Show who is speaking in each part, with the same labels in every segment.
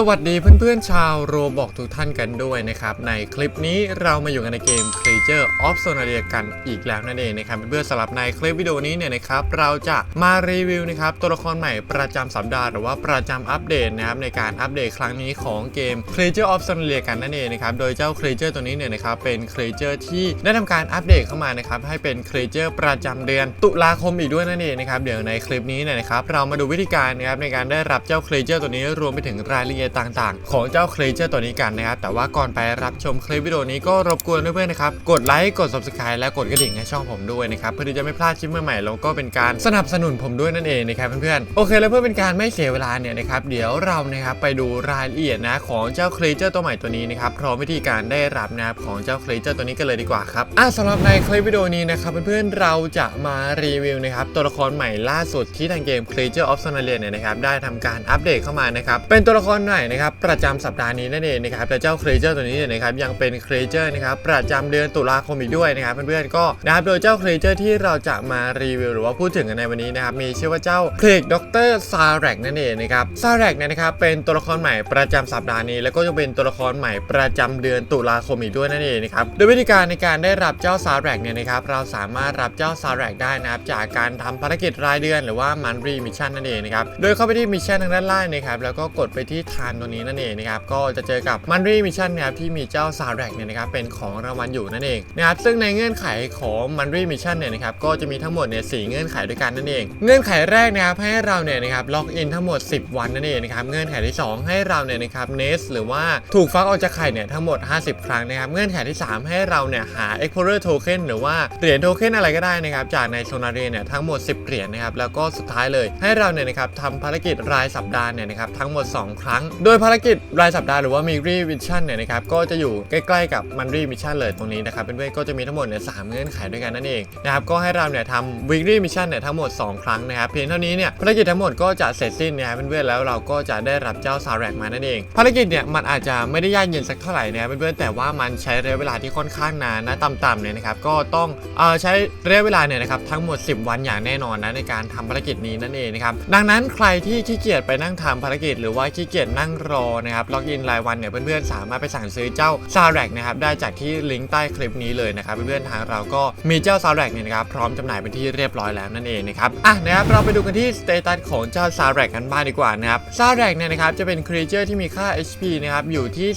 Speaker 1: สวัสดีเพื่อนๆชาวโรบอกทุกท่านกันด้วยนะครับ ในคลิปนี้เรามาอยู่กันในเกม Creature of Sonaria กันอีกแล้วนั่นเองนะครับเพื่อนๆสำหรับในคลิปวิดีโอนี้เนี่ยนะครับเราจะมารีวิวนะครับตัวละครใหม่ประจำสัปดาห์หรือว่าประจำอัปเดตนะครับในการอัปเดตครั้งนี้ของเกม Creature of Sonaria กันนั่นเองนะครับโดยเจ้า Creature ตัวนี้เนี่ยนะครับเป็น Creature ที่ได้ทำการอัปเดตเข้ามานะครับให้เป็น Creature ประจำเดือน ตุลาคมอีกด้วยนั่นเองนะครับเดี๋ยวในคลิปนี้เนี่ยนะครับเรามาดูวิธีการนะครับในการได้รับเจ้า Creature ตัวนี้รวมไปถึงรายละเอียดต่างๆ ของเจ้า Creature ตัวนี้กันนะครับ แต่ว่าก่อนไปรับชมคลิปวิดีโอนี้ก็รบกวนเพื่อนๆนะครับ กดไลค์ กด Subscribe และกดกระดิ่งให้ช่องผมด้วยนะครับ เพื่อที่จะไม่พลาดคลิปใหม่ๆแล้วก็เป็นการสนับสนุนผมด้วยนั่นเองนะครับเพื่อนๆ โอเคแล้วเพื่อเป็นการไม่เสียเวลาเนี่ยนะครับ เดี๋ยวเรานะครับไปดูรายละเอียดนะของเจ้า Creature ตัวใหม่ตัวนี้นะครับ พร้อมวิธีการได้รับนะครับของเจ้า Creature ตัวนี้กันเลยดีกว่าครับ อะสำหรับในคลิปวิดีโอนี้นะครับเพื่อนๆเราจะมารีวิวนะครับตัวละครใหม่ล่าสุดที่ทางเกม Creature of Sonaria เนี่ยนะครับได้ทำการอัปเดตเข้ามานะครับเป็นตัวละครใหม่นะครับประจำสัปดาห์นี้นั่นเองนะครับแต่เจ้า Creature ตัวนี้นะครับยังเป็น Creature นะครับประจำเดือนตุลาคมอีกด้วยนะครับเพื่อนๆก็นะครับโดยเจ้า Creature ที่เราจะมารีวิวหรือว่าพูดถึงกันในวันนี้นะครับมีชื่อว่าเจ้าเพลกด็อกเตอร์ซาแรกนั่นเองนะครับซาแรกเนี่ยนะครับเป็นตัวละครใหม่ประจำสัปดาห์นี้ แล้วก็ยังเป็นตัวละครใหม่ประจำเดือนตุลาคมอีกด้วยนั่นเองนะครับโดยวิธีการในการได้รับเจ้าซาแรกเนี่ยนะครับเราสามารถรับเจ้าซาแรกได้นะครับจากการทำภารกิจรายเดือน หรือว่ามันรีมิชชั่นนั่นเองนะครับโดยเข้าไปที่มิชชั่นทางด้านล่างนะครับแล้วก็กดไปที่ทานตัวนี้นั่นเองนะครับก็จะเจอกับมันรีมิชชั่นนะครับที่มีเจ้าซาแรกเนี่ยนะครับเป็นของรางวัลอยู่นั่นเองนะครับซึ่งในเงื่อนไขของมันรีมิชชั่นเนี่ยนะครับก็จะมีทั้งหมดเนี่ยสเงื่อนไขด้วยกันนั่นเอง เงื่อนไขแรกนะครับให้เราเนี่ยนะครับล็อกอินทั้งหมด 10 วันนั่นเองนะครับเงื่อนไขที่ 2 ให้เราเนี่ยนะครับเนสหรือว่าถูกฟักออกจากไข่เนี่ยทั้งหมด 50 ครั้งนะครับเงื่อนไขที่ 3 ให้เราเนี่ยหา Explorer Token หรือว่าเหรียญโทเค็นอะไรก็ได้นะครับจากในโซนารีเนี่ยทั้งหมด 10 เหรียญนะครับแล้วก็สุดท้ายเลยให้เราเนี่ยนะครับทำภารกิจรายสัปดาห์เนี่ยนะครับทั้งหมด 2 ครั้งโดยภารกิจรายสัปดาห์หรือว่ามีรีวิชั่นเนี่ยนะครับก็จะอยู่ใกล้ๆกับมันรีมิชชั่นเลยตรงนี้นะครับเพื่อนๆก็จะมีทั้งหมดเนี่ยสามเงื่อนไขด้วยกันนั่นเองนะครับก็ให้เราเนี่ยทำ weekly mission เนี่ยทั้งหมด 2 ครั้งนะครับเพียงเท่านี้เนี่ยภารกิจทั้งหมดก็จะเสร็จสิ้นนะครับเพื่อนๆแล้วเราก็จะได้รับเจ้าซาแรกมานั่นเองภารกิจเนี่ยมันอาจจะไม่ได้ยากเย็นสักเท่าไหร่นะครับเพื่อนๆแต่ว่ามันใช้ระยะเวลาที่ค่อนข้างนานนะต่ำๆเนี่ยนะครับก็ต้องเอ่อใช้ระยะเวลาเนี่ยนะครับทั้งหมด 10 วันอย่างแน่นอนนะในการทำภารกิจนี้นั่นเองนะครับดังนั้นใครที่ขี้เกียจไปนั่งทำภารกิจหรือว่าขี้เกียจนั่งรอนะครับล็อกอินรายวันเนี่ยเพื่อนๆสามารถไปสั่งซื้อเจ้าซาแรกนะครับได้จากที่ลิงก์ใต้คลิปนี้เลยนะครับเพื่อนๆทางเราก็มีเจ้าซาแรกเนี่ยนะครับพร้อมจำหน่ายเป็นที่เรียบร้อยแล้วนั่นเองนะครับอะนะครับเราไปดูกันที่สเตตัสของเจ้าซาแรกกันบ้างดีกว่านะครับซาแรกเนี่ยนะครับจะเป็นครีเจอร์ที่มีค่า HP นะครับอยู่ที่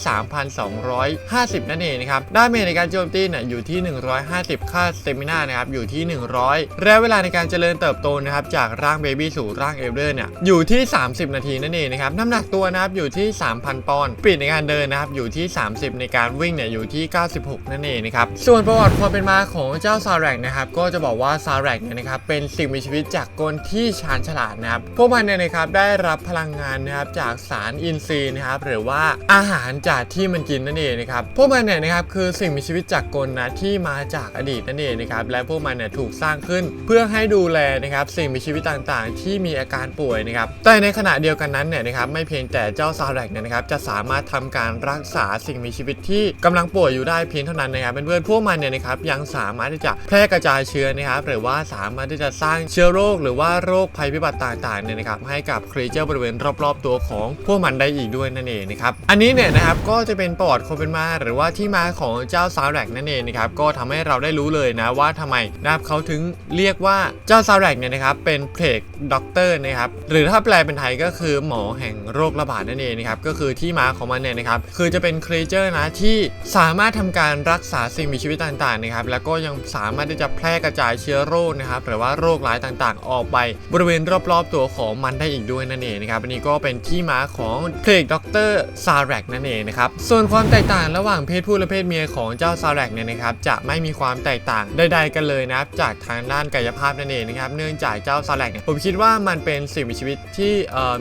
Speaker 1: 3,250 นั่นเองนะครับดาเมจในการโจมตีเนี่ยอยู่ที่ 150 ค่าสเตมินานะครับอยู่ที่ 100ระยะเวลาในการเจริญเติบโตนะครับจากร่างเบบี้สู่ร่างเอลเดอร์เนี่ยอยู่ที่ 30 นาทีนั่นเองนะครับน้ำหนักตัวนะครับอยู่ที่ 3,000 ปอนด์ปีดในการเดินนะครับอยู่ที่ 30 ในการวิ่งเนี่ยอยู่ที่ 96 นั่นเองนะครับส่วนประวัติความเป็นมาของเจ้าซาแรกนะครับก็จะบอกว่าซาแรกเนี่ยนะครับเป็นสิ่งมีชีวิตจากกลที่ชาญฉลาดนะครับพวกมันเนี่ยนะครับได้รับพลังงานนะครับจากสารอินทรีย์นะครับหรือว่าอาหารจากที่มันกินนั่นเองนะครับพวกมันเนี่ยนะครับคือสิ่งมีชีวิตจากกลนะที่มาจากอดีตนั่นเองนะครับและพวกมันเนี่ยถูกสร้างขึ้นเพื่อให้ดูแลนะครับสิ่งมีชีวิตต่างๆ ที่มีอาการป่วยนะครับแต่ในขณะเดียวกันนั้นเนี่ยนะครับไม่เพียงแต่เจ้าซาแรกเนี่ยนะครับจะสามารถทำการรักษาสิ่งมีชีวิตที่กำลังป่วยอยู่ได้เพียงเท่านั้นนะครับเพื่อนๆพวกมันเนี่ยนะครับยังสามารถที่จะแพร่กระจายเชื้อนะครับหรือว่าสามารถที่จะสร้างเชื้อโรค หรือว่าโรคภัยพิบัติต่างๆเนี่ยนะครับให้กับครีเจอร์บริเวณรอบๆ ตัวของพวกมันได้อีกด้วยนั่นเองนะครับอันนี้เนี่ยนะครับก็จะเป็นประวัติความเป็นมาหรือว่าที่มาของเจ้าซาแรกนั่นเองนะครับก็ทำให้เราได้รู้เลยนะว่าทำไมนะครับเขาถึงเรียกว่าเจ้าซาแรกเนี่ยนะครับเป็นเพลกด็อกเตอร์นะครับหรือถ้าแปลเป็นไทยก็คือหมอแห่งโรคระบาดนั่นเองนะครับก็คือที่มาของมันเนี่ยนะครับคือจะเป็นครีเจอร์นะที่สามารถทำการรักษาสิ่งมีชีวิตต่างๆนะครับแล้วก็ยังสามารถที่จะแพร่กระจายเชื้อโรคนะครับหรือว่าโรคร้ายต่างๆ ออกไปบริเวณรอบๆตัวของมันได้อีกด้วยนั่นเองนะครับอันนี้ก็เป็นที่มาของเพลกด็อกเตอร์ซาแรกนั่นเองนะครับส่วนความแตกต่างระหว่างเพศผู้และเพศเมียของเจ้าซาแรกเนี่ยนะครับจะไม่มีความแตกต่างใดๆกันเลยนะครับจากทางด้านกายภาพนั่นเองนะครับเนื่องจากเจ้าซาแรกเนี่ยผมคิดว่ามันเป็นสิ่งมีชีวิตที่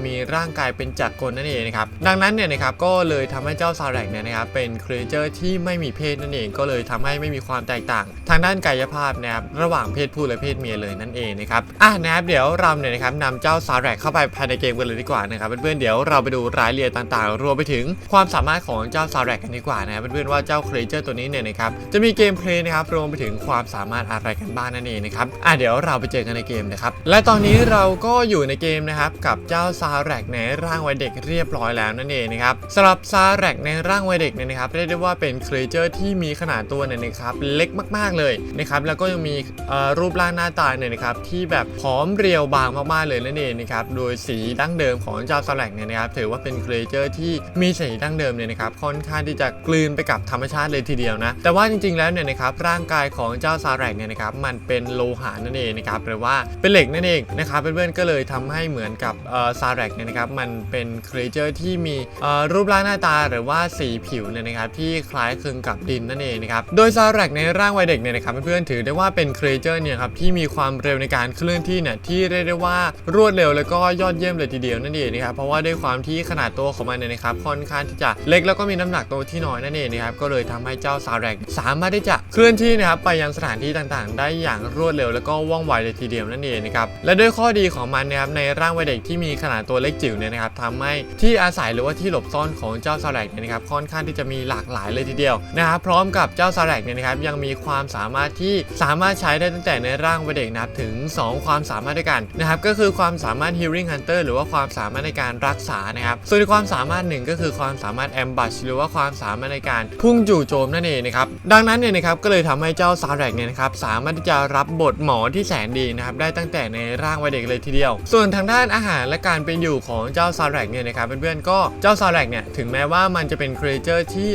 Speaker 1: มีร่างกายเป็นจักรกลนั่นเองนะครับดังนั้นเนี่ยนะครับก็เลยทำให้เจ้าซาแรกเนี่ยนะครับเป็นครีเจอร์ที่ไม่มีเพศนั่นเองก็เลยทำให้ไม่มีความแตกต่าง ทางด้านกายภาพนะครับระหว่างเพศผู้และเพศเมียเลยนั่นเองนะครับอะนะครับเดี๋ยวเราเนี่ยนะครับนำเจ้าซาแรกเข้าไปภายในเกมกันเลยดีกว่านะครับเพื่อนๆเดี๋ยวเราไปดูรายละเอียดต่างๆ รวมไปถึงความสามารถของเจ้าซาแรกกันดีกว่านะครับเพื่อนๆว่าเจ้าครีเจอร์ตัวนี้เนี่ยนะครับจะมีเกมเพลย์นะครับรวมไปถึงความสามารถอะไรกันบ้างนั่นเองนะครับอะเดี๋ยวเราไปเจอกันในเกมนะครับและตอนนี้เราก็อยู่ในเกมนะครับกับเจ้าซาแรกในร่างวัยเด็กเรียบร้อยแล้วนั่นเองนะครับสำหรับซาแรกในร่างวัยเด็กเนี่ยนะครับเรียกได้ว่าเป็นครีเจอร์ที่มีขนาดตัวเนี่ยนะครับเล็กมากๆเลยนะครับแล้วก็ยังมีรูปร่างหน้าตาเนี่ยนะครับที่แบบผอมเรียวบางมากๆเลยนั่นเองนะครับโดยสีดั้งเดิมของเจ้าซาแรกเนี่ยนะครับถือว่าเป็นครีเจอร์ที่มีสีดั้งเดิมเนี่ยนะครับค่อนข้างที่จะกลืนไปกับธรรมชาติเลยทีเดียวนะแต่ว่าจริงๆแล้วเนี่ยนะครับร่างกายของเจ้าซาแรกเนี่ยนะครับมันเป็นโลหะนั่นเองนะครับหรือว่าเป็นเหล็กนั่นเองนะครับเพื่อนๆก็เลยทำให้เหมือนกับซาแรกเนี่ยนะครับมันเป็นครีเจอร์ที่มีรูปร่างหน้าตาหรือว่าสีผิวเนี่ยนะครับที่คล้ายคลึงกับดินนั่นเองนะครับโดยซาแรกในร่างวัยเด็กเนี่ยนะครับเพื่อนๆถือได้ว่าเป็นครีเจอร์เนี่ยครับที่มีความเร็วในการเคลื่อนที่เนี่ยที่เรียกได้ว่ารวดเร็วแล้วก็ยอดเยี่ยมเลยทีเดียวนั่นเองนะครับเพราะว่าด้วยความที่ขนาดตัวของมันเนี่ยนะครับค่อนข้างที่จะเล็กแล้วก็มีน้ำหนักตัวที่น้อยนั่นเองนะครับก็เลยทำให้เจ้าซาแรกสามารถที่จะเคลื่อนที่นะครับไปยังสถานที่ต่างๆ ได้อย่างรวดเร็วแล้วก็ว่องไวเลยทีเดียวนั่นเองนะครับและด้วยข้อดีของมันนะครับในร่างวัยเด็กที่มีขนาดตัวเล็กจิ๋วเนี่ยนะครับทำให้ที่อาศัยหรือว่าที่หลบซ่อนของเจ้าซาแรกเนี่ยนะครับค่อนข้างที่จะมีหลากหลายเลยทีเดียวนะครับพร้อมกับเจ้าซาแรกเนี่ยนะครับยังมีความสามารถที่สามารถใช้ได้ตั้งแต่ในร่างวัยเด็กนะครับถึง 2 ความสามารถด้วยกันนะครับก็คือความสามารถ healing hunter หรือว่าความสามารถในการรักษานะครับส่วนความสามารถหนึ่งก็คือความสามารถ ambush หรือว่าความสามารถในการพุ่งจู่โจมนั่นเองนะครับดังนั้นเนี่ยนะครับก็เลยทำให้เจ้าซาแรกเนี่ยนะครับสามารถที่จะรับบทหมอที่แสนดีนะครับได้ตั้งแต่ในร่างวัยเด็กเลยทีเดียว ส่วนทางด้านอาหารและการเป็นอยู่ของเจ้าซาแรกเนี่ยนะครับเพื่อนๆก็เจ้าซาแรกเนี่ยถึงแม้ว่ามันจะเป็นครีเจอร์ที่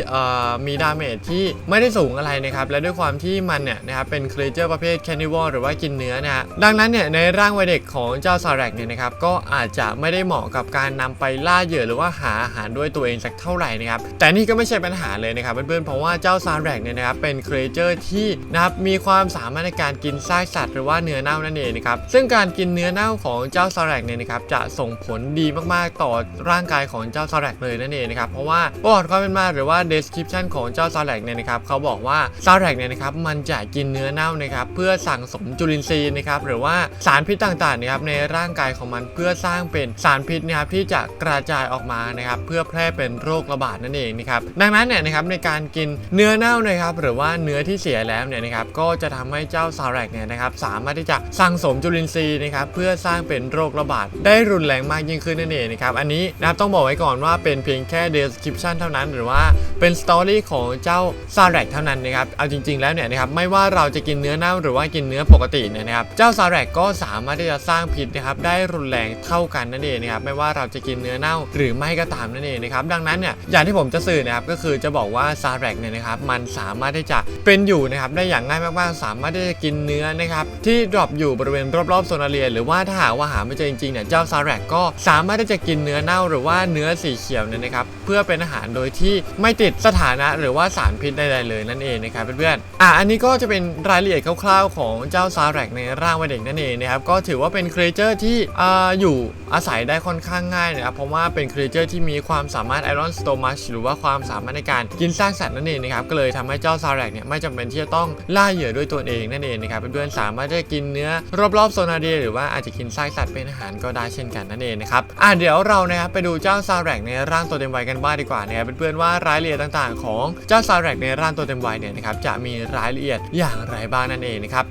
Speaker 1: มีดาเมจที่ไม่ได้สูงอะไรนะครับและด้วยความที่มันเนี่ยนะครับเป็นครีเจอร์ประเภทแคนิวอลหรือว่ากินเนื้อนะฮะดังนั้นเนี่ยในร่างวัยเด็กของเจ้าซาแรกเนี่ยนะครับก็อาจจะไม่ได้เหมาะกับการนำไปล่าเหยื่อหรือว่าหาอาหารด้วยตัวเองสักเท่าไหร่นะครับแต่นี่ก็ไม่ใช่ปัญหาเลยนะครับเพื่อนๆเพราะว่าเจ้าซาแรกเนี่ยนะครับเป็นครีเจอร์ที่นะครับมีความสามารถในการกินซากสัตว์หรือว่าเนื้อเน่านั่นเองนะครับซึ่งการกินเนื้อเน่าของเจ้าซาแรกเนี่ยนะครับจะส่งผลดีมากๆต่อร่างางกายของเจ้าซาแรกเลยนั่นเองนะครับเพราะว่าประวัติความเป็นมาหรือว่า description ของเจ้าซาแรกเนี่ยนะครับเขาบอกว่าซาแรกเนี่ยนะครับมันจะกินเนื้อเน่านะครับเพื่อสั่งสมจุลินทรีย์นะครับหรือว่าสารพิษต่างๆนะครับในร่างกายของมันเพื่อสร้างเป็นสารพิษนะครับที่จะกระจายออกมานะครับเพื่อแพร่เป็นโรคระบาดนั่นเองนะครับดังนั้นเนี่ยนะครับในการกินเนื้อเน่านะครับหรือว่าเนื้อที่เสียแล้วเนี่ยนะครับก็จะทำให้เจ้าซาแรกเนี่ยนะครับสามารถที่จะสั่งสมจุลินทรีย์นะครับเพื่อสร้างเป็นโรคระบาดได้รุนแรงมากยิ่งขึ้นนั่นเองนะครับอันนี้นะครับต้องบอกไว้ก่อนว่าเป็นเพียงแค่ description เท่านั้น หรือว่าเป็นสตอรี่ของเจ้าซาแรกเท่านั้นนะครับเอาจริง ๆแล้วเนี่ยนะครับไม่ว่าเราจะกินเนื้อเน่าหรือว่ากินเนื้อปกติเนี่ยนะครับเจ้าซาแรกก็สามารถที่จะสร้างพิษนะครับได้รุนแรงเท่ากันนั่นเองนะครับไม่ว่าเราจะกินเนื้อเน่าหรือไม่ก็ตามนั่นเองนะครับดังนั้นเนี่ยอย่างที่ผมจะสื่อนะครับก็คือจะบอกว่าซาแรกเนี่ยนะครับมันสามารถที่จะเป็นอยู่นะครับได้อย่างง่ายมากๆสามารถที่จะกินเนื้อนะครับที่ดรอปอยู่บริเวณรอบๆโซนาเรียหรือว่าถ้าหากว่าหาไม่เจอจริงๆเนี่ยเจ้าซาแรกก็สามารถที่จะกินเนื้อเน่าหรือว่าเนื้อสีเขียวเนี่ยนะครับเพื่อเป็นอาหารโดยที่ไม่ติดสถานะหรือว่าสารพิษใดๆเลยนั่นเองนะครับเพื่อนๆอะอันนี้ก็จะเป็นรายละเอียดคร่าวๆ ของเจ้าซาแรกในร่างวัยเด็กนั่นเองนะครับก็ถือว่าเป็นครีเจอร์ที่อ่าอยู่อาศัยได้ค่อนข้างง่ายนะครับเพราะว่าเป็นครีเจอร์ที่มีความสามารถไอรอนสโตมัชหรือว่าความสามารถในการกินซากสัตว์นั่นเองนะครับก็เลยทำให้เจ้าซาแรกเนี่ยไม่จำเป็นที่จะต้องล่าเหยื่อด้วยตัวเองนั่นเองนะครับเพื่อนๆสามารถจะกินเนื้อรอบๆโซนาเดียหรือว่าอาจจะกินซากสัตว์เป็นอาหารก็ได้เช่นกันนั่นเองนะครับอะเดี๋ยวเรานะครับไปดููเจ้าซาแรกในร่างตัวเต็มวัยกันบ้างดีกว่านะครับเพื่อนๆว่ารายละเอียดต่างๆ ของเจ้าซาแรกในร่างตัวเต็มวัยเนี่ยนะครับจะมีรายละเอียดอย่างไรบ้างนั่นเองนะครับ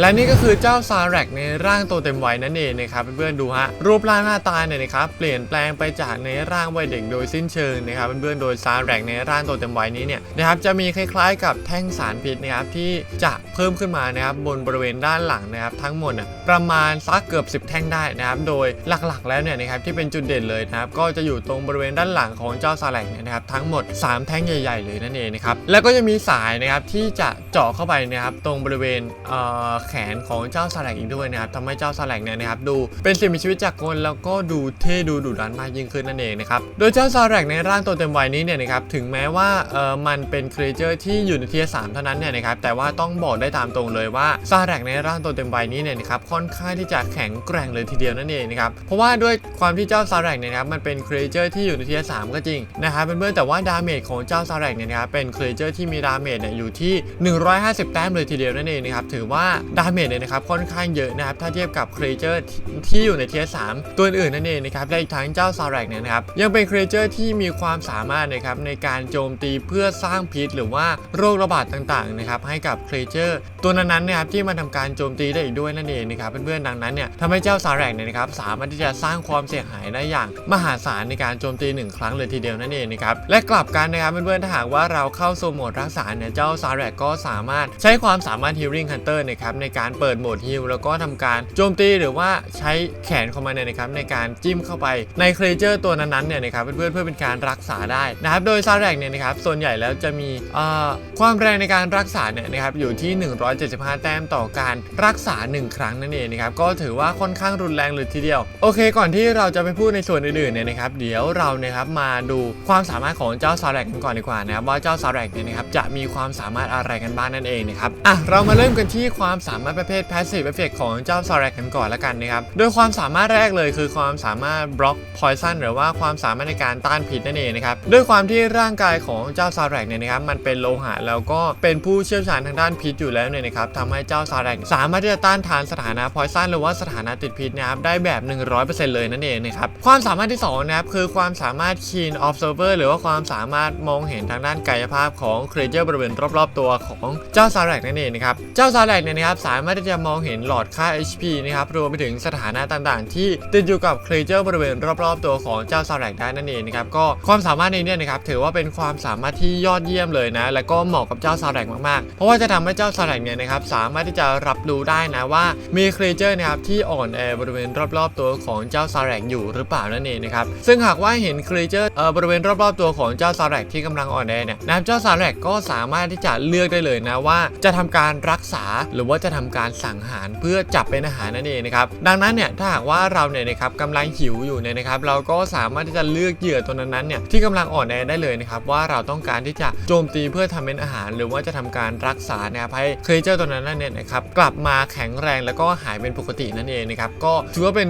Speaker 1: และนี่ก็คือเจ้าซาแรกในร่างตัวเต็มวัยนั่นเองนะครับเพื่อนๆดูฮะรูปร่างหน้าตาเนี่ยนะครับเปลี่ยนแปลงไปจากในร่างวัยเด็กโดยสิ้นเชิงนะครับเพื่อนๆโดยซาแรกในร่างตัวเต็มวัยนี้เนี่ยนะครับจะมีคล้ายๆ กับแท่งสารพิษนะครับที่จะเพิ่มขึ้นมานะครับบนบริเวณด้านหลังนะครับทั้งหมดน่ะประมาณสักเกือบ 10 แท่งได้นะครับโดยหลักๆ แล้วเนี่ยนะครับที่เป็นจุดเด่นเลยนะครับก็จะอยู่ตรงบริเวณด้านหลังของเจ้าซาแรกเนี่ยนะครับทั้งหมด 3 แท่งใหญ่ ๆ เลยนั่นเองนะครับแล้วก็จะมีสายนะครับที่จะเจาะเข้าไปนะครับตรงบริเวณเอ่อแขนของเจ้าสแลกอีกด้วยนะครับทำให้เจ้าสแลกเนี่ยนะครับดูเป็นสิ่งมีชีวิตจากกลแล้วก็ดูเท่ดูดุดันมากยิ่งขึ้นนั่นเองนะครับโดยเจ้าสแลกในร่างตัวเต็มวัยนี้เนี่ยนะครับถึงแม้ว่าเออมันเป็นครีเจอร์ที่อยู่ในเทียสามเท่านั้นเนี่ยนะครับแต่ว่าต้องบอกได้ตามตรงเลยว่าสแลกในร่างตัวเต็มวัยนี้เนี่ยนะครับค่อนข้างที่จะแข็งแกร่งเลยทีเดียวนั่นเองนะครับเพราะว่าด้วยความที่เจ้าสแลกเนี่ยนะครับมันเป็นครีเจอร์ที่อยู่ในเทียสามก็จริงนะครับเป็นเพื่อนๆแต่ว่าดาเมจของเจ้าสแลกเนี่ยนะครับเป็นครีเจอร์ที่มีดาเมจเนี่ยอยู่ที่ 150 แต้มเลยทีเดียวนั่นเองนะครับถือว่าดาเมจเนี่ยนะครับค่อนข้างเยอะนะครับถ้าเทียบกับครีเจอร์ที่อยู่ในเทียร์สามตัวอื่นนั่นเองนะครับและอีกทั้งเจ้าซาแรกเนี่ยนะครับยังเป็นครีเจอร์ที่มีความสามารถนะครับในการโจมตีเพื่อสร้างพิษ หรือว่าโรคระบาดต่างๆนะครับให้กับครีเจอร์ตัวนั้นๆนะครับที่มันทำการโจมตีได้อีกด้วยนั่นเองนะครับเพื่อนๆดังนั้นเนี่ยทำให้เจ้าซาแรกเนี่ยนะครับสามารถที่จะสร้างความเสียหายได้อย่างมหาศาลในการโจมตีหนึ่งครั้งเลยทีเดียวนั่นเองนะครับและกลับกันนะครับเพื่อนๆถ้าหากว่าเราเข้าสู่โหมดรักษาเนี่ยเจ้าซาแรกก็สามารถใช้ความสามารถ Healing Hunter นะครับในการเปิดโหมดฮิลแล้วก็ทำการโจมตีหรือว่าใช้แขนของมันเนี่ยนะครับในการจิ้มเข้าไปในครีเจอร์ตัวนั้นๆเนี่ยนะครับเพื่อนๆเพื่อเป็นการรักษาได้นะครับโดยซาแรกเนี่ยนะครับส่วนใหญ่แล้วจะมีความแรงในการรักษาเนี่ยนะครับอยู่ที่ 175 แต้มต่อการรักษา 1 ครั้งนั่นเองนะครับก็ถือว่าค่อนข้างรุนแรงเลยทีเดียว โอเค ก่อนที่เราจะไปพูดในส่วนอื่นๆเนี่ยนะครับเดี๋ยวเรานะครับมาดูความสามารถของเจ้าซาแรกกันก่อนดีกว่านะครับว่าเจ้าซาแรกเนี่ยนะครับจะมีความสามารถอะไรกันบ้างนั่นเองนะครับอะเรามาเริ่มกันที่ความสามารถประเภท passive effect ของเจ้าซาแรกกันก่อนละกันนะครับ โดยความสามารถแรกเลยคือความสามารถบล็อก poison หรือว่าความสามารถในการต้านพิษนั่นเองนะครับ ด้วยความที่ร่างกายของเจ้าซาแรกเนี่ยนะครับมันเป็นโลหะแล้วก็เป็นผู้เชี่ยวชาญทางด้านพิษอยู่แล้วเนี่ยนะครับทำให้เจ้าซาแรกสามารถที่จะต้านทานสถานะ poison หรือว่าสถานะติดพิษนะครับได้แบบ 100%เลยนั่นเองนะครับ ความสามารถที่สองนะครับคือความสามารถ keen observer หรือว่าความสามารถมองเห็นทางด้านกายภาพของครีเจอร์บริเวณรอบๆตัวของเจ้าซาแรกนั่นเองนะครับ เจ้าซาแรกเนี่ยนะครับสามารถที่จะมองเห็นหลอดค่า HP นะครับรวมไปถึงสถานะต่างๆ ที่ติดอยู่กับครีเจอร์บริเวณรอบๆ ตัวของเจ้าซาแรกได้นั่นเองนะครับก็ความสามารถนี้เนี่ยนะครับถือว่าเป็นความสามารถที่ยอดเยี่ยมเลยนะ และก็เหมาะกับเจ้าซาแรกมากๆ เพราะว่าจะทำให้เจ้าซาแรกเนี่ยนะครับสามารถที่จะรับรู้ได้นะว่ามีครีเจอร์นะครับที่อ่อนแอบริเวณรอบๆ ตัวของเจ้าซาแรกอยู่หรือเปล่านั่นเองนะครับซึ่งหากว่าเห็นครีเจอร์บริเวณรอบๆ ตัวของเจ้าซาแรกที่กำลังอ่อนแอเนี่ยนะครับเจ้าซาแรกก็สามารถที่จะเลือกได้เลยนะว่า จะทำการรักษาหรือว่าจะทำการสังหารเพื่อจับเป็นอาหารนั่นเองนะครับดังนั้นเนี่ยถ้าหากว่าเราเนี่ยนะครับกำลังหิวอยู่เนี่ยนะครับเราก็สามารถที่จะเลือกเหยื่อตัวนั้นๆเนี่ยที่กำลังอ่อนแอได้เลยนะครับว่าเราต้องการที่จะโจมตีเพื่อทำเป็นอาหาร หรือว่าจะทำการรักษานะครับให้เครีเจอร์ตัวนั้นเนี่ยนะครับกลับมาแข็งแรงแล้วก็หายเป็นปกตินั่นเองนะครับก็ถือว่าเป็น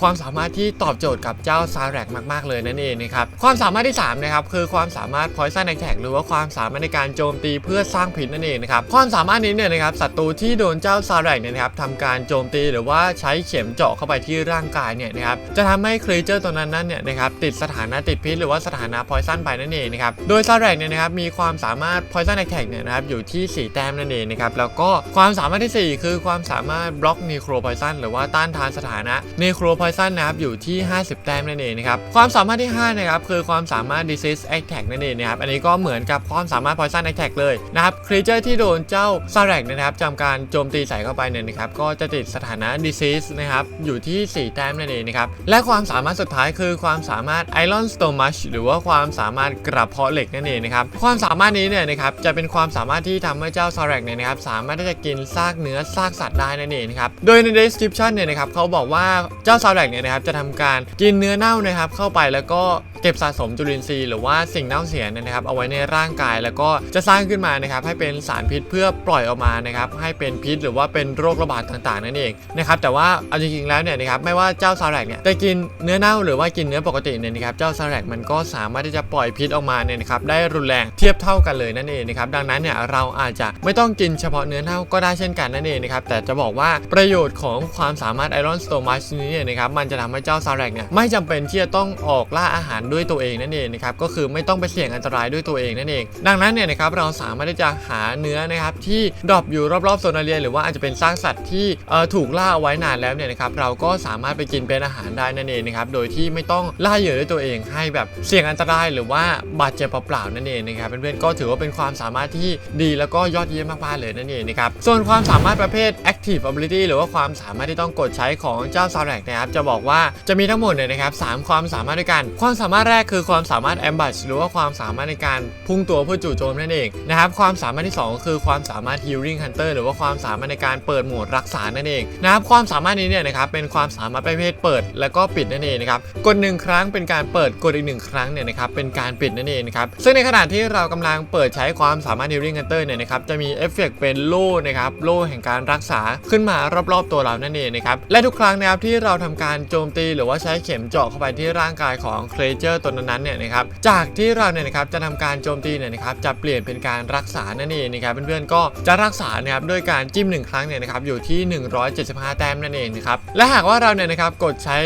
Speaker 1: ความสามารถที่ตอบโจทย์กับเจ้าซาแรกมากๆเลยนั่นเองนะครับความสามารถที่สามนะครับคือความสามารถ poison attack หรือว่าความสามารถในการโจมตีเพื่อสร้างพิษนั่นเองนะครับความสามารถนี้เนี่ยนะครับศัตรูที่ที่โดนเจ้าซาแรกเนี่ยนะครับทำการโจมตีหรือว่าใช้เข็มเจาะเข้าไปที่ร่างกายเนี่ยนะครับจะทำให้ครีเจอร์ตัวนั้นนั้นเนี่ยนะครับติดสถานะติดพิษหรือว่าสถานะ poison ไปนั่นเองนะครับโดยซาแรกเนี่ยนะครับมีความสามารถ poison attack เนี่ยนะครับอยู่ที่ 4 แต้มนั่นเองนะครับแล้วก็ความสามารถที่ 4 คือความสามารถบล็อก necro poison หรือว่าต้านทานสถานะ necro poison นะครับอยู่ที่ 50 แต้มนั่นเองนะครับความสามารถที่5นะครับคือความสามารถ disease attack นั่นเองนะครับอันนี้ก็เหมือนกับความสามารถ poison attack เลยนะครับครีเจอร์ที่โดนเจ้าซาแรกนะครับจำการโจมตีใส่เข้าไปเนี่ยนะครับก็จะติดสถานะ disease นะครับอยู่ที่ 4 แต้มนั่นเองนะครับและความสามารถสุดท้ายคือความสามารถ iron stomach หรือว่าความสามารถกระเพาะเหล็กนั่นเองนะครับความสามารถนี้เนี่ยนะครับจะเป็นความสามารถที่ทำให้เจ้าซาแรกเนี่ยนะครับสามารถที่จะกินซากเนื้อซากสัตว์ได้นั่นเองนะครับโดยใน description เนี่ยนะครับเขาบอกว่าเจ้าซาแรกเนี่ยนะครับจะทำการกินเนื้อเน่านะครับเข้าไปแล้วก็เก็บสะสมจุลินทรีย์หรือว่าสิ่งเน่าเสียเนยนะครับเอาไว้ในร่างกายแล้วก็จะสร้างขึ้นมานะครับให้เป็นสารพิษเพื่อปล่อยออกมานะครับให้เป็นพิษ หรือว่าเป็นโรคระบาดต่างๆนั่นเองนะครับแต่ว่าเอาจริงๆแล้วเนี่ยนะครับไม่ว่าเจ้าซาแรกเนี่ยจะกินเนื้อเน่าหรือว่ากินเนื้อปกติเนี่ยนะครับเจ้าซาแรกมันก็สามารถที่จะปล่อยพิษออกมาเนี่ยนะครับได้รุนแรงเทียบเท่ากันเลยนั่นเองนะครับดังนั้นเนี่ยเราอาจจะไม่ต้องกินเฉพาะเนื้อเน่าก็ได้เช่นกันนั่นเองนะครับแต่จะบอกว่าประโยชน์ของความสามารถไอรอนสโตมัชนี้เนี่ยนะครับมันจะทำให้เจ้าซาแรกเนี่ยไม่จำเป็นที่จะต้องออกล่าอาหารด้วยตัวเองนั่นเองนะครับก็คือไม่ต้องไปเสี่ยงอันตรายด้วยตัวเองนั่นเอง ดังนั้นเนี่ยนะครับเราสามารถที่จะหาเนื้อนะครับที่ดรอปอยู่รอบๆโซนาเรียนหรือว่าอาจจะเป็นซากสัตว์ที่ถูกล่าเอาไว้นานแล้วเนี่ยนะครับเราก็สามารถไปกินเป็นอาหารได้นั่นเองนะครับโดยที่ไม่ต้องล่าเหยื่อด้วยตัวเองให้แบบเสี่ยงอันตรายหรือว่าบาดเจ็บเปล่าๆนั่นเองนะครับเพื่อนๆก็ถือว่าเป็นความสามารถที่ดีแล้วก็ยอดเยี่ยมมากๆเลยนั่นเองนะครับส่วนความสามารถประเภท active ability หรือว่าความสามารถที่ต้องกดใช้ของเจ้าซาแรกนะครับจะบอกว่าจะมีทั้งหมดเนี่ยนะครับสามความสามารถด้วยกัน ความสามารถารถแรกคือความสามารถแอมบัชหรือว่าความสามารถในการพุ่งตัวเพื่อจู่โจมนั่นเองนะครับความสามารถที่ 2 คือความสามารถ healing hunter หรือว่าความความสามารถในการเปิดโหมดรักษานั่นเองนะครับความสามารถนี้เนี่ยนะครับเป็นความสามารถประเภทเปิด แล้วก็ปิดนั่นเองนะครับกดหนึ่งครั้งเป็นการเปิดกดอีกหนึ่งครั้งเนี่ยนะครับเป็นการปิดนั่นเองนะครับซึ่งในขณะที่เรากำลังเปิดใช้ความสามารถ healing hunter เนี่ยนะครับจะมีเอฟเฟกต์เป็นโล่นะครับโล่แห่งการรักษาขึ้นมารอบๆตัวเรานั่นเองนะครับและทุกครั้งนะครับที่เราทำการโจมตีหรือว่าใช้เข็มเจาะเข้าไปที่ร่างกายของเครเจอร์ตัวนั้นๆเนี่ยนะครับจากที่เราเนี่ยนะครับจะทำการโจมตีเนี่ยนะครับจะเปลี่ยนเป็นการรักษานั่นเองนะครับเพื่อนๆก็จะรักษานะครับด้วยการจิ้มหนึ่งครั้งเนี่ยนะครับอยู่ที่ 175 แต้มนั่นเองนะครับและหากว่าเราเนี่ยนะครับกดใช้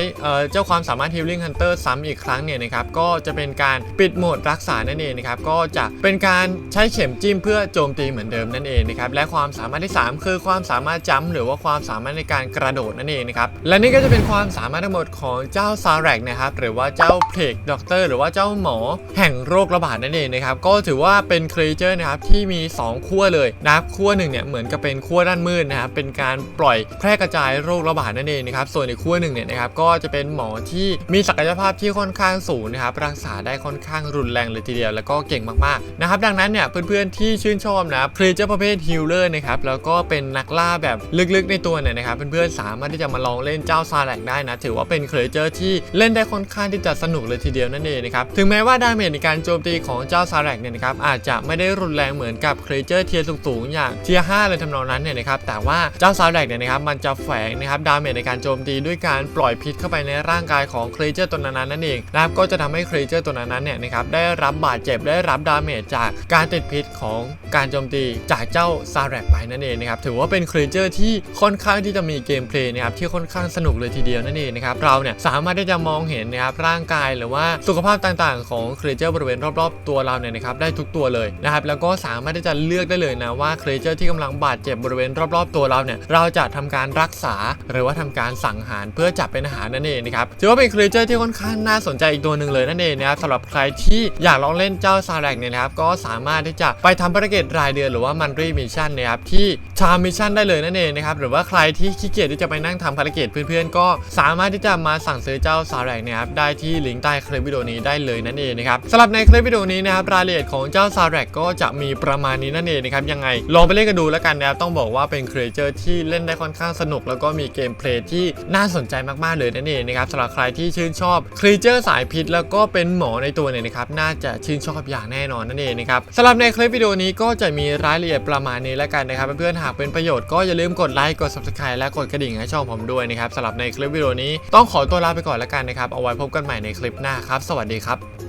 Speaker 1: เจ้าความสามารถ Healing Hunter ซ้ำอีกครั้งเนี่ยนะครับก็จะเป็นการปิดโหมดรักษานั่นเองนะครับก็จะเป็นการใช้เข็มจิ้มเพื่อโจมตีเหมือนเดิมนั่นเองนะครับและความสามารถที่ 3 คือความสามารถจัมป์หรือว่าความสามารถในการกระโดดนั่นเองนะครับและนี่ก็จะเป็นความสามารถทั้งหมดของเจ้าซาแรกนะครับหรือว่าเจ้าเพลกด็อกเตอร์หรือว่าเจ้าหมอแห่งโรคระบาดนั่นเองนะครับก็ถือว่าเป็นครีเจอร์นะครับที่มี 2 ขั้วเลยนะครับขั้วหนึ่งเนี่ยเหมือนกับเป็นขั้วด้านมืดนะครับเป็นการปล่อยแพร่กระจายโรคระบาดนั่นเองนะครับส่วนอีกขั้วหนึ่งเนี่ยนะครับก็จะเป็นหมอที่มีศักยภาพที่ค่อนข้างสูงนะครับรักษาได้ค่อนข้างรุนแรงเลยทีเดียว แล้วก็เก่งมากๆนะครับดังนั้นเนี่ยเพื่อนๆที่ชื่นชอบนะครีเจอร์ประเภทฮิลเลอร์นะครับแล้วก็เป็นนักล่าแบบลึกๆในตัวเนี่ยนะครับเพื่อนๆสามารถที่จะมาลองเล่นเจ้าซาแลกได้นะถือว่าเป็นครีเจอร์ที่เล่นได้ค่อนข้างที่จะสนุกเลยทีเดียวนั่นเองนะครับถึงแม้ว่าดาเมจในการโจมตีของเจ้าซาแลกเนี่ยนะครับอาจจะไม่ได้รุนแรงเหมือนกับครีเจอร์เทียร์สูงๆอย่างเทียร์5เลยทำนองนั้น้นเนี่ยนะครับแต่ว่าเจ้าซาแลกเนี่ยนะครับมันจะแฝงนะครับดาเมจในการโจมตีด้วยการปล่อยพิษเข้าไปในร่างกายของครีเจอร์ตัวนั้นๆนั่นเองนะครับก็จะทำให้ครีเจอร์ตัวนั้นๆเนี่ยนะครับได้รับบาดเจ็บได้รับดาเมจจากการติดพิษของการโจมตีจากเจ้าซาแลกไปนั่นเองนะครับถือว่าเป็นครีเจอร์ที่ค่อนข้างที่จะมีเกมเพลย์นะครับที่ค่อนข้างสนุกเลยทีเดียวนั่นเองนะครับเราเนี่ยสามารถที่จะมองเห็นนะครับร่างกายหรือว่าสุขภาพต่างๆ ของครีเจอร์บริเวณรอบๆ ตัวเราเนี่ยนะครับได้ทุกตัวเลยนะครับแล้วก็สามารถที่จะเลือกได้เลยนะว่าครีเจอร์ที่กำลังบาดเจ็บบริเวณรอบๆตัวเราเนี่ยเราจะทำการรักษาหรือว่าทำการสังหารเพื่อจับเป็นอาหารนั่นเองนะครับถือว่าเป็นครีเจอร์ที่ค่อนข้างน่าสนใจอีกตัวหนึ่งเลยนั่นเองนะครับสำหรับใครที่อยากลองเล่นเจ้าซาแรกเนี่ยนะครับก็สามารถที่จะไปทำภารกิจรายเดือนหรือว่ามันรีมิชชั่นนะครับที่ชามิชชั่นได้เลยนั่นเองนะครับหรือว่าใครที่ขี้เกียจที่จะไปนั่งทำภารกิจเพื่อนๆ ก็สามารถที่จะมาสั่งซื้อเจ้าซาแรกนะครับได้ที่ลิงก์ใต้คลิปวิดีโอนี้ได้เลยนั่นเองนะครับสำหรับในคลิปวิดีโอนี้นะครับรายละเอียดของเจ้าซาแรกก็จะมีประมาณนี้นั่นเองนะครับยังไงลองไปเล่นกันดูแล้วกันนะครับต้องบอกว่าเป็นครีเอเจอร์ที่เล่นได้ค่อนข้างสนุก แล้วก็มีเกมเพลย์ที่น่าสนใจมากๆเลยนั่นเองนะครับสำหรับใครที่ชื่นชอบครีเอเจอร์สายพิษ แล้วก็เป็นหมอในตัวเนี่ยนะครับน่าจะชื่นชอบอย่างแน่นอนนั่นเองนะครับสำหรับในคลิปวิดีโอนี้ก็จะมีรายละเอียดประมาณนี้แล้วกันนะครับเพื่อนๆหากเป็นประโยชน์ก็อย่าลืมกดไลค์กด subscribe และกดกระดิ่งให้ช่องผมด้วยนะครับสำหรับในคลิปวิดีโอนี้ต้องขอตัวลาไปก่อนแล้วกันนะครับเอาไว้พบกันใหม่ในคลิปหน้าครับ สวัสดีครับ